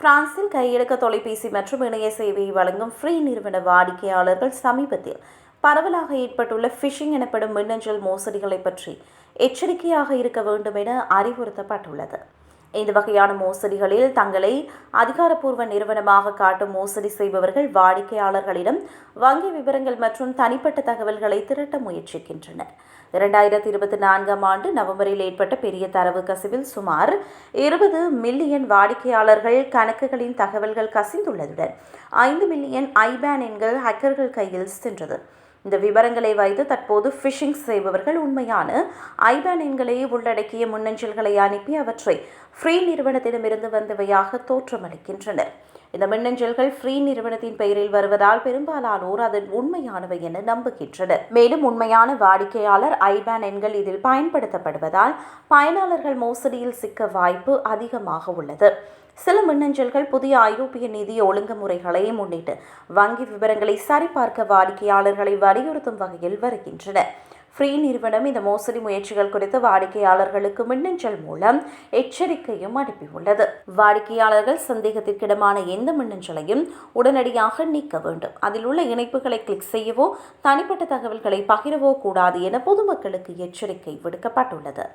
பிரான்சில் கையெழுக்க தொலைபேசி மற்றும் இணைய சேவையை வழங்கும் ஃப்ரீ நிறுவன வாடிக்கையாளர்கள் சமீபத்தில் பரவலாக ஏற்பட்டுள்ள ஃபிஷிங் எனப்படும் மின்னஞ்சல் மோசடிகளை பற்றி எச்சரிக்கையாக இருக்க வேண்டும் என அறிவுறுத்தப்பட்டுள்ளது. இந்த வகையான மோசடிகளில் தங்களை அதிகாரப்பூர்வ நிறுவனமாக காட்டும் மோசடி செய்பவர்கள் வாடிக்கையாளர்களிடம் வங்கி விவரங்கள் மற்றும் தனிப்பட்ட தகவல்களை திரட்ட முயற்சிக்கின்றனர். இரண்டாயிரத்தி இருபத்தி நான்காம் ஆண்டு நவம்பரில் ஏற்பட்ட பெரிய தரவு கசிவில் சுமார் இருபது மில்லியன் வாடிக்கையாளர்கள் கணக்குகளின் தகவல்கள் கசிந்துள்ளதுடன் ஐந்து மில்லியன் ஐபேன் எண்கள் ஹேக்கர்கள் கையில் சென்றது. இந்த விவரங்களை வைத்து தற்போது ஃபிஷிங் செய்பவர்கள் உண்மையான ஐபேன் எண்களை உள்ளடக்கிய முன்னஞ்சல்களை அனுப்பி அவற்றை ஃப்ரீ நிறுவனத்திடமிருந்து வந்தவையாக தோற்றமளிக்கின்றனர். இந்த மின்னஞ்சல்கள் ஃப்ரீ நிறுவனத்தின் பெயரில் வருவதால் பெரும்பாலானோர் அதன் உண்மையானவை என நம்புகின்றனர். மேலும் உண்மையான வாடிக்கையாளர் ஐபேன் எண்கள் இதில் பயன்படுத்தப்படுவதால் பயனாளர்கள் மோசடியில் சிக்க வாய்ப்பு அதிகமாக உள்ளது. சில மின்னஞ்சல்கள் புதிய ஐரோப்பிய நிதி ஒழுங்குமுறைகளை முன்னிட்டு வங்கி விவரங்களை சரிபார்க்க வாடிக்கையாளர்களை வலியுறுத்தும் வகையில் வருகின்றன. ஃப்ரீ நிறுவனம் இந்த மோசடி முயற்சிகள் குறித்து வாடிக்கையாளர்களுக்கு மின்னஞ்சல் மூலம் எச்சரிக்கையும் அனுப்பியுள்ளது. வாடிக்கையாளர்கள் சந்தேகத்திற்கிடமான எந்த மின்னஞ்சலையும் உடனடியாக நீக்க வேண்டும். அதில் உள்ள இணைப்புகளை கிளிக் செய்யவோ தனிப்பட்ட தகவல்களை பகிரவோ கூடாது என பொதுமக்களுக்கு எச்சரிக்கை விடுக்கப்பட்டுள்ளது.